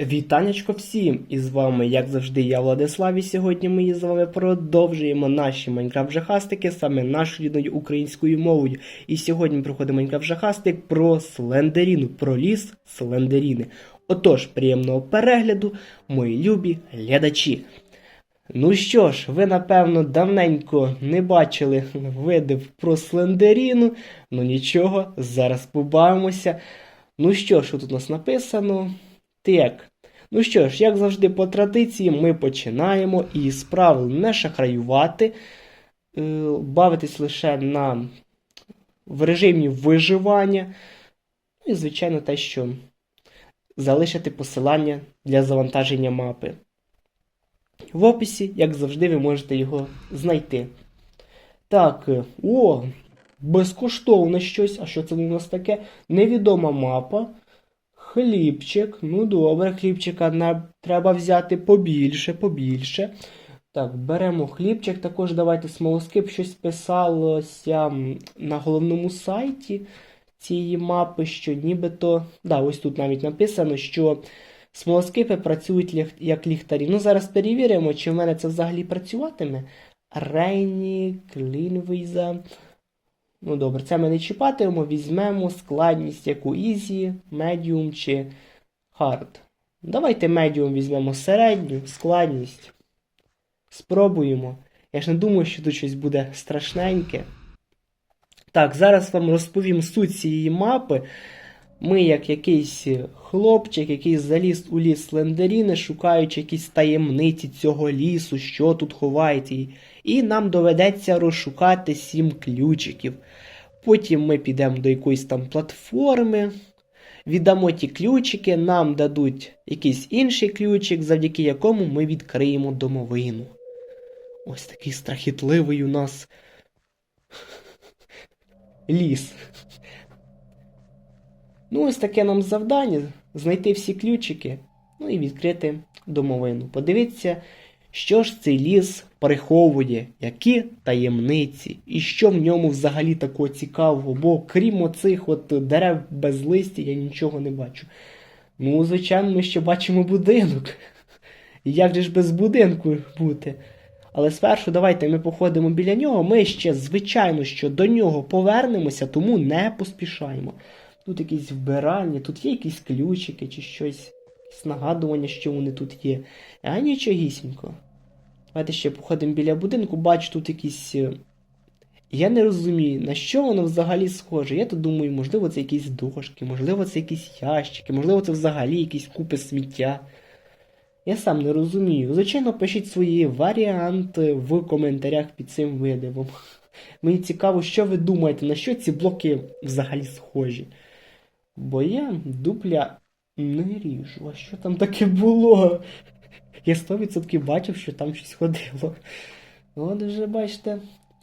Вітанечко всім! І з вами, як завжди, я Владислав, і сьогодні ми з вами продовжуємо наші Майнкрафт жахастики саме нашою рідною українською мовою. І сьогодні ми проходимо Майнкрафт жахастик про Слендеріну, про ліс Слендеріни. Отож, приємного перегляду, мої любі глядачі. Ну що ж, ви напевно давненько не бачили видив про Слендеріну. Ну нічого, зараз побавимося. Ну що ж, тут у нас написано? Так. Ну що ж, як завжди, по традиції, ми починаємо із правил не шахраювати, е, бавитись лише на в режимі виживання. Ну і, звичайно, те, що залишити посилання для завантаження мапи. В описі, як завжди, ви можете його знайти. Так, е, о, безкоштовно щось. А що це у нас таке? Невідома мапа. Хлібчик. Ну добре, хлібчика на... треба взяти побільше, побільше. Так, беремо хлібчик. Також давайте смолоскип. Щось писалося на головному сайті цієї мапи, що нібито. Да, ось тут навіть написано, що смолоскипи працюють як ліхтарі. Ну, зараз перевіримо, чи в мене це взагалі працюватиме. Рейні, Клінвіза. Ну добре, це ми не чіпатимемо, візьмемо складність яку Easy, Medium чи Hard. Давайте Medium візьмемо середню складність. Спробуємо. Я ж не думаю, що тут щось буде страшненьке. Так, зараз вам розповім суть цієї мапи. Ми, як якийсь хлопчик, який заліз у ліс Слендеріни, шукаючи якісь таємниці цього лісу, що тут ховається. І- нам доведеться розшукати сім ключиків. Потім ми підемо до якоїсь там платформи, віддамо ті ключики, нам дадуть якийсь інший ключик, завдяки якому ми відкриємо домовину. Ось такий страхітливий у нас ліс. Ну, ось таке нам завдання знайти всі ключики, ну і відкрити домовину. Подивіться, що ж цей ліс приховує, які таємниці, і що в ньому взагалі такого цікавого, бо крім оцих от дерев без листя, я нічого не бачу. Ну, звичайно, ми ще бачимо будинок. Як же ж без будинку бути? Але спершу давайте ми походимо біля нього. Ми ще, звичайно, що до нього повернемося, тому не поспішаємо. Тут якісь вбиральні, тут є якісь ключики чи щось, якісь нагадування, що вони тут є. А нічогісінько. Давайте ще походимо біля будинку, бачу тут якісь. е, Я не розумію, на що воно взагалі схоже. Я тут думаю, можливо, це якісь дошки, можливо, це якісь ящики, можливо, це взагалі якісь купи сміття. Я сам не розумію. Звичайно, пишіть свої варіанти в коментарях під цим видивом. Мені цікаво, що ви думаєте, на що ці блоки взагалі схожі. Бо я дупля не ріжу. А що там таке було? Я 100% бачив, що там щось ходило. От вже бачите.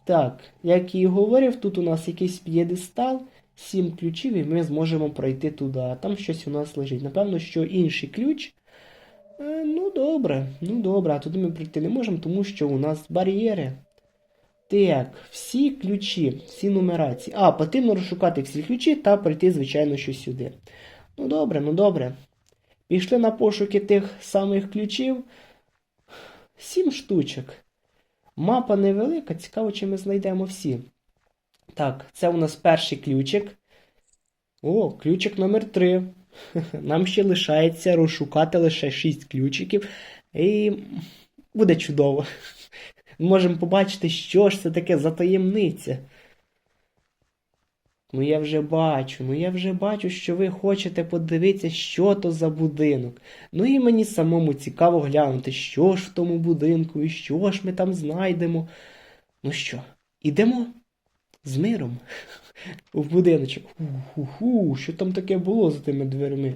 Так, як і говорив, тут у нас якийсь п'єдестал, сім ключів, і ми зможемо пройти туди. А там щось у нас лежить. Напевно, що інший ключ. Е, ну добре, ну добре, а туди ми прийти не можемо, тому що у нас бар'єри. Так, всі ключі, всі нумерації. А, потрібно розшукати всі ключі та прийти, звичайно, що сюди. Ну добре, ну добре. Пішли на пошуки тих самих ключів. Сім штучок. Мапа невелика, цікаво, чи ми знайдемо всі. Так, це у нас перший ключик. О, ключик номер 3. Нам ще лишається розшукати лише 6 ключиків. І буде чудово. Можемо побачити, що ж це таке за таємниця. Ну я вже бачу, ну я вже бачу, що ви хочете подивитися, що то за будинок. Ну і мені самому цікаво глянути, що ж в тому будинку і що ж ми там знайдемо. Ну що, ідемо з миром в будиночок. Ху-ху, що там таке було за тими дверми?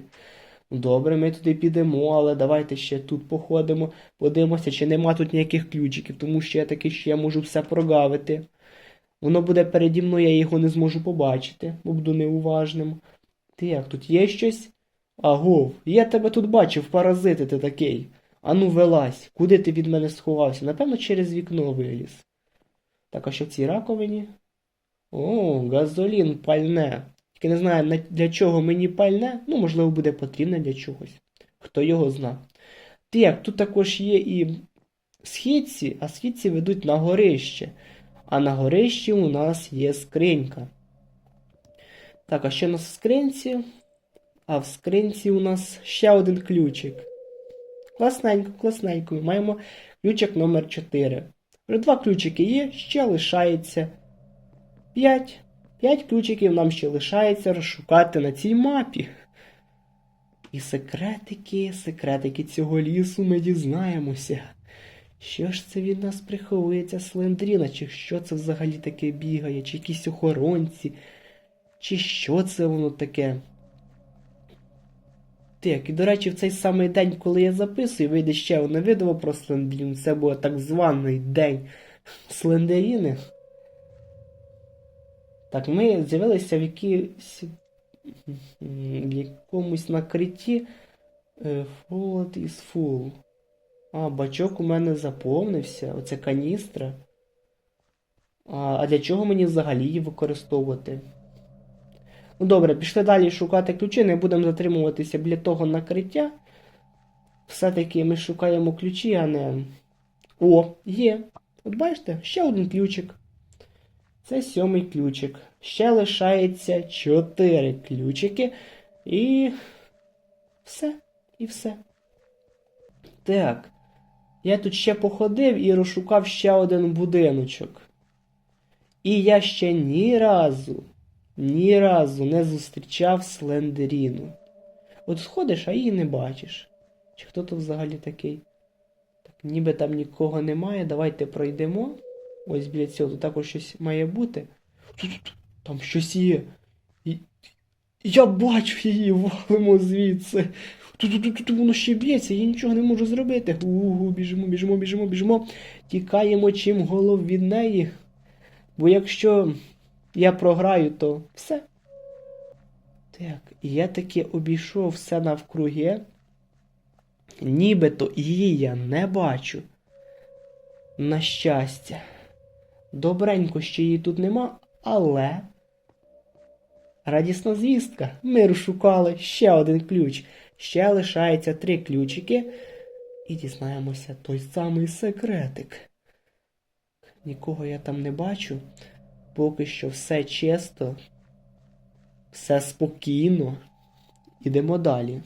Добре, ми туди підемо, але давайте ще тут походимо, подивимося, чи нема тут ніяких ключиків, тому що я таки ще можу все прогавити. Воно буде переді мною, я його не зможу побачити, бо буду неуважним. Ти як, тут є щось? Агов, я тебе тут бачив, паразити ти такий. Ану вилазь, куди ти від мене сховався? Напевно, через вікно виліз. Так, а що в цій раковині? О, газолін, пальне. Тільки не знаю, для чого мені пальне, ну, можливо, буде потрібне для чогось. Хто його зна. Так, тут також є і східці, а східці ведуть на горище. А на горищі у нас є скринька. Так, а що у нас в скринці? А в скринці у нас ще один ключик. Класненько, класненько. Ми маємо ключик номер 4. Вже два ключики є, ще лишається 5. 5 ключиків нам ще лишається розшукати на цій мапі. І секретики, секретики цього лісу ми дізнаємося. Що ж це від нас приховується Слендріна, чи що це взагалі таке бігає, чи якісь охоронці, чи що це воно таке? Так, і до речі, в цей самий день, коли я записую, вийде ще одне відео про Слендрін. Це був так званий день Слендеріни. Так, ми з'явилися в якійсь якомусь накритті е, Full is full. А, бачок у мене заповнився. Оце каністра. А, а для чого мені взагалі її використовувати? Ну добре, пішли далі шукати ключі, не будемо затримуватися біля того накриття. Все-таки ми шукаємо ключі, а не. О, є. От бачите, ще один ключик. Це сьомий ключик. Ще лишається чотири ключики. І. Все. І все. Так. Я тут ще походив і розшукав ще один будиночок. І я ще ні разу, ні разу не зустрічав Слендеріну. От сходиш, а її не бачиш. Чи хто то взагалі такий? Так, ніби там нікого немає. Давайте пройдемо. Ось біля цього тут також щось має бути. Там щось є. Я бачу її, валимо звідси. Тут, тут, тут воно ще б'ється, я нічого не можу зробити. Угу, біжимо, біжимо, біжимо, біжимо. Тікаємо чим голов від неї. Бо якщо я програю, то все. Так, і я таки обійшов все навкруги. Нібито її я не бачу. На щастя. Добренько, що її тут нема, але. Радісна звістка. Ми розшукали ще один ключ. Ще лишається три ключики. І дізнаємося той самий секретик. Нікого я там не бачу. Поки що все чисто, все спокійно. Ідемо далі.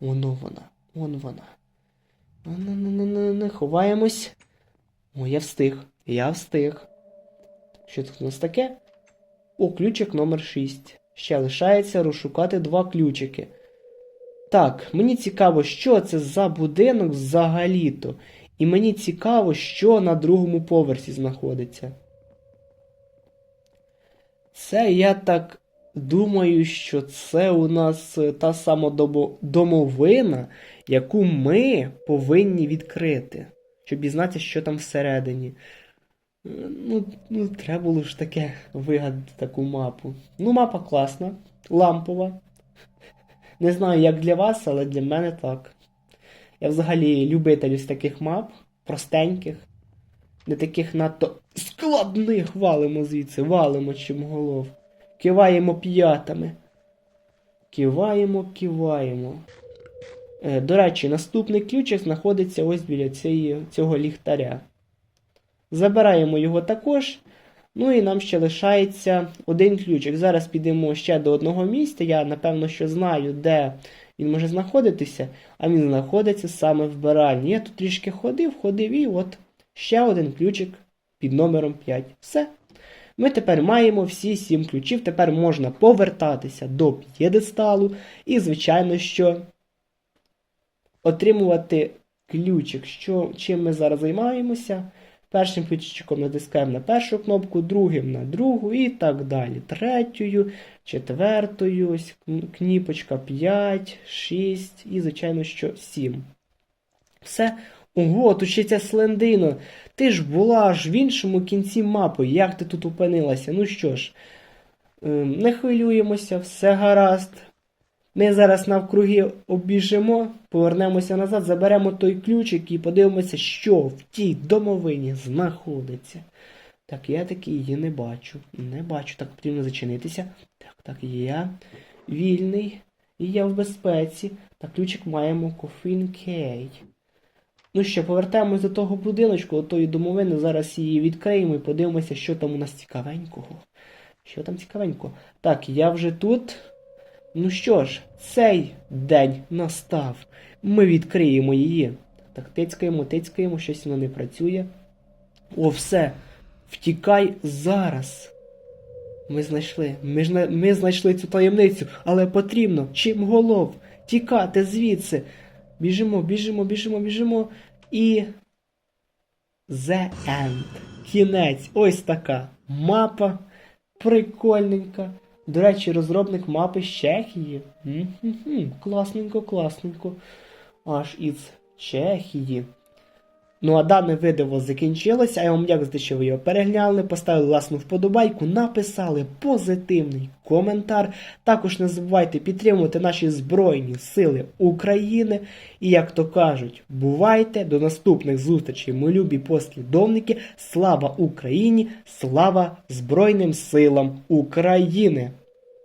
Воно вона, вон вона. Не-не-не-не-не, ховаємось. О, я встиг. Я встиг. Що тут у нас таке? О, ключик номер 6. Ще лишається розшукати два ключики. Так, мені цікаво, що це за будинок взагалі-то. І мені цікаво, що на другому поверсі знаходиться. Це я так думаю, що це у нас е, та сама домовина, яку ми повинні відкрити, щоб дізнатися, що там всередині. Ну, ну, треба було ж таке вигадати таку мапу. Ну, мапа класна, лампова. Не знаю, як для вас, але для мене так. Я взагалі любитель ось таких мап, простеньких, не таких надто складних валимо звідси, валимо чим голов. Киваємо п'ятами. Киваємо, киваємо. Е, до речі, наступний ключик знаходиться ось біля цієї, цього ліхтаря. Забираємо його також. Ну і нам ще лишається один ключик. Зараз підемо ще до одного місця. Я напевно що знаю, де він може знаходитися, а він знаходиться саме в баральні. Я тут трішки ходив, ходив і от ще один ключик під номером 5. Все. Ми тепер маємо всі сім ключів. Тепер можна повертатися до п'єдесталу і, звичайно, що отримувати ключик. Що, чим ми зараз займаємося? Першим ключиком натискаємо на першу кнопку, другим на другу і так далі. Третьою, четвертою, кніпочка 5, 6 і, звичайно, що 7. Все. Ого, тут ще ця слендина. Ти ж була аж в іншому кінці мапи. Як ти тут опинилася? Ну що ж, ем, не хвилюємося, все гаразд. Ми зараз навкруги обіжимо, повернемося назад, заберемо той ключик і подивимося, що в тій домовині знаходиться. Так, я таки її не бачу. Не бачу. Так, потрібно зачинитися. Так, так, я вільний. І я в безпеці. Та ключик маємо Key. Ну що, повертаємось до того будиночку, до тої домовини. Зараз її відкриємо і подивимося, що там у нас цікавенького. Що там цікавенького? Так, я вже тут. Ну що ж, цей день настав. Ми відкриємо її. Так, тицькаємо, тицькаємо, щось воно не працює. О, все. Втікай зараз. Ми знайшли. Ми, ж ми знайшли цю таємницю, але потрібно чим голов тікати звідси. Біжимо, біжимо, біжимо, біжимо. І. The End. Кінець. Ось така мапа. Прикольненька. До речі, розробник мапи з Чехії. М-м-м, Класненько, класненько. Аж із Чехії. Ну а дане відео закінчилося. Я вам дякую, що ви його переглянули, поставили власну вподобайку, написали позитивний коментар. Також не забувайте підтримувати наші Збройні Сили України. І як то кажуть, бувайте до наступних зустрічей, мої любі послідовники. Слава Україні! Слава Збройним силам України!